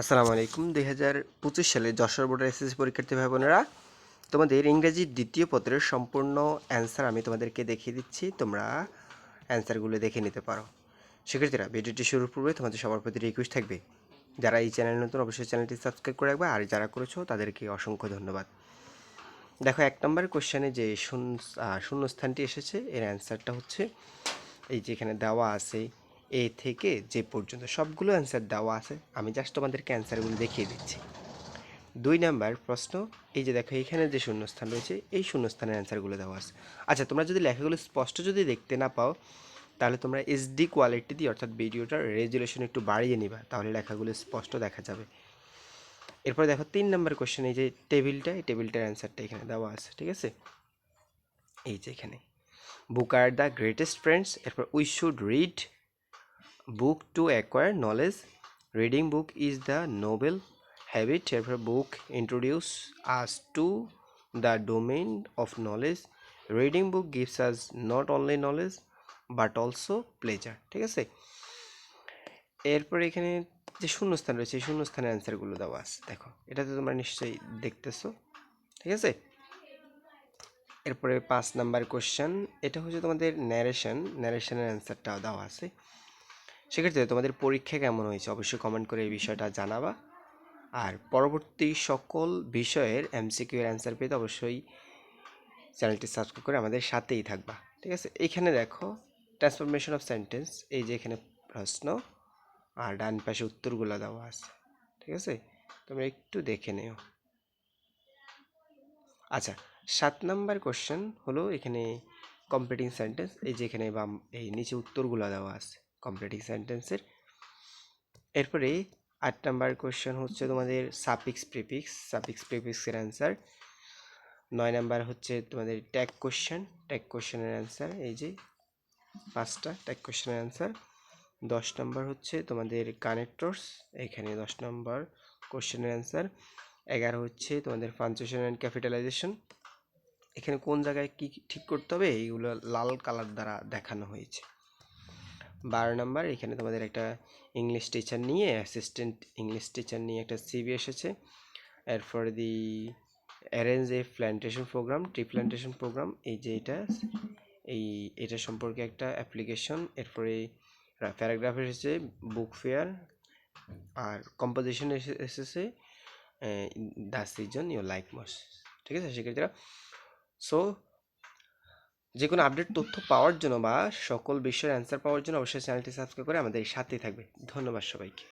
আসসালামু আলাইকুম। দুই হাজার পঁচিশ সালে যশোর বোর্ডের এসএসসি পরীক্ষার্থী ভাই বোনেরা, তোমাদের ইংরেজির দ্বিতীয় পত্রের সম্পূর্ণ অ্যান্সার আমি তোমাদেরকে দেখিয়ে দিচ্ছি। তোমরা অ্যান্সারগুলো দেখে নিতে পারো। শিক্ষার্থীরা, ভিডিওটি শুরুর পূর্বে তোমাদের সবার প্রতি রিকোয়েস্ট থাকবে, যারা এই চ্যানেল নতুন অবশ্যই চ্যানেলটি সাবস্ক্রাইব করে রাখবে, আর যারা করেছ তাদেরকে অসংখ্য ধন্যবাদ। দেখো, এক নম্বর কোশ্চেনে যে শূন্য শূন্যস্থানটি এসেছে, এর অ্যান্সারটা হচ্ছে এই যে এখানে দেওয়া আছে এ থেকে যে পর্যন্ত সবগুলো অ্যান্সার দেওয়া আছে, আমি জাস্ট তোমাদেরকে অ্যান্সারগুলো দেখিয়ে দিচ্ছি। দুই নাম্বার প্রশ্ন, এই যে দেখো এখানে যে শূন্যস্থান রয়েছে, এই শূন্যস্থানের অ্যান্সারগুলো দেওয়া আছে। আচ্ছা তোমরা যদি লেখাগুলো স্পষ্ট যদি দেখতে না পাও, তাহলে তোমরা এইচডি কোয়ালিটি দিয়ে অর্থাৎ ভিডিওটার রেজুলেশন একটু বাড়িয়ে নিবা, তাহলে লেখাগুলো স্পষ্ট দেখা যাবে। এরপর দেখো তিন নাম্বার কোশ্চেন এই যে টেবিলটা, এই টেবিলটার অ্যান্সারটা এখানে দেওয়া আছে, ঠিক আছে? এই যে এখানে। Book are the greatest friends এরপর we should read book to acquire knowledge reading book is the noble habit এরপর book introduce us to the domain of knowledge reading book gives us not only knowledge but also pleasure ঠিক আছে? এরপর এখানে যে শূন্যস্থান রয়েছে, এই শূন্যস্থানের অ্যান্সারগুলো দেওয়া আছে। দেখো এটা তো তোমরা নিশ্চয়ই দেখতেছো। ঠিক আছে? এরপরে পাঁচ নাম্বার কোশ্চেন এটা হচ্ছে তোমাদের ন্যারেশন ন্যারেশনের অ্যান্সারটাও দেওয়া আছে। সেক্ষেত্রে তোমাদের পরীক্ষা কেমন হয়েছে? অবশ্যই কমেন্ট করে এই বিষয়টা জানাবা। আর পরবর্তী সকল বিষয়ের এমসিকিউ এর অ্যান্সার পেতে অবশ্যই চ্যানেলটি সাবস্ক্রাইব করে আমাদের সাথেই থাকবা। ঠিক আছে? এইখানে দেখো ট্রান্সফরমেশন অফ সেন্টেন্স এই যে এখানে প্রশ্ন, আর ডান পাশে উত্তরগুলো দেওয়া আছে। ঠিক আছে? তোমরা একটু দেখে নিও। আচ্ছা সাত নাম্বার কোশ্চেন হলো এখানে কমপ্লিটিং সেন্টেন্স এই যে এখানে বাম, এই নিচে উত্তরগুলো দেওয়া আছে। কমপ্লিটিং সেন্টেন্সের এরপরে আট নাম্বার কোশ্চেন হচ্ছে তোমাদের সাপিক্স প্রিপিক্স সাপিক্স প্রিপিক্সের অ্যান্সার নয় নাম্বার হচ্ছে তোমাদের ট্যাগ কোয়েশ্চেন ট্যাগ কোশ্চেনের অ্যান্সার এই যে পাঁচটা ট্যাগ কোশ্চেনের অ্যান্সার দশ নম্বর হচ্ছে তোমাদের কানেক্টরস এখানে দশ নম্বর কোশ্চেনের অ্যান্সার এগারো হচ্ছে তোমাদের পাঞ্চুয়েশন অ্যান্ড ক্যাপিটালাইজেশন এখানে কোন জায়গায় কি ঠিক করতে হবে? এইগুলো লাল কালার দ্বারা দেখানো হয়েছে। বারো নাম্বার, এখানে তোমাদের একটা ইংলিশ টিচার নিয়ে অ্যাসিস্ট্যান্ট ইংলিশ টিচার নিয়ে একটা সিবি এসেছে। এরপর the arrange a plantation programme tree plantation programme এই যে এটা, এই এটা সম্পর্কে একটা অ্যাপ্লিকেশন এরপরে প্যারাগ্রাফ এসেছে বুক ফেয়ার আর কম্পোজিশন এসেছে the season you like most ঠিক আছে সেক্ষেত্রে সো যে কোনো আপডেট তথ্য পাওয়ার জন্য বা সকল বিষয়ের অ্যান্সার পাওয়ার জন্য অবশ্যই চ্যানেলটি সাবস্ক্রাইব করে আমাদের সাথেই থাকবে। ধন্যবাদ সবাইকে।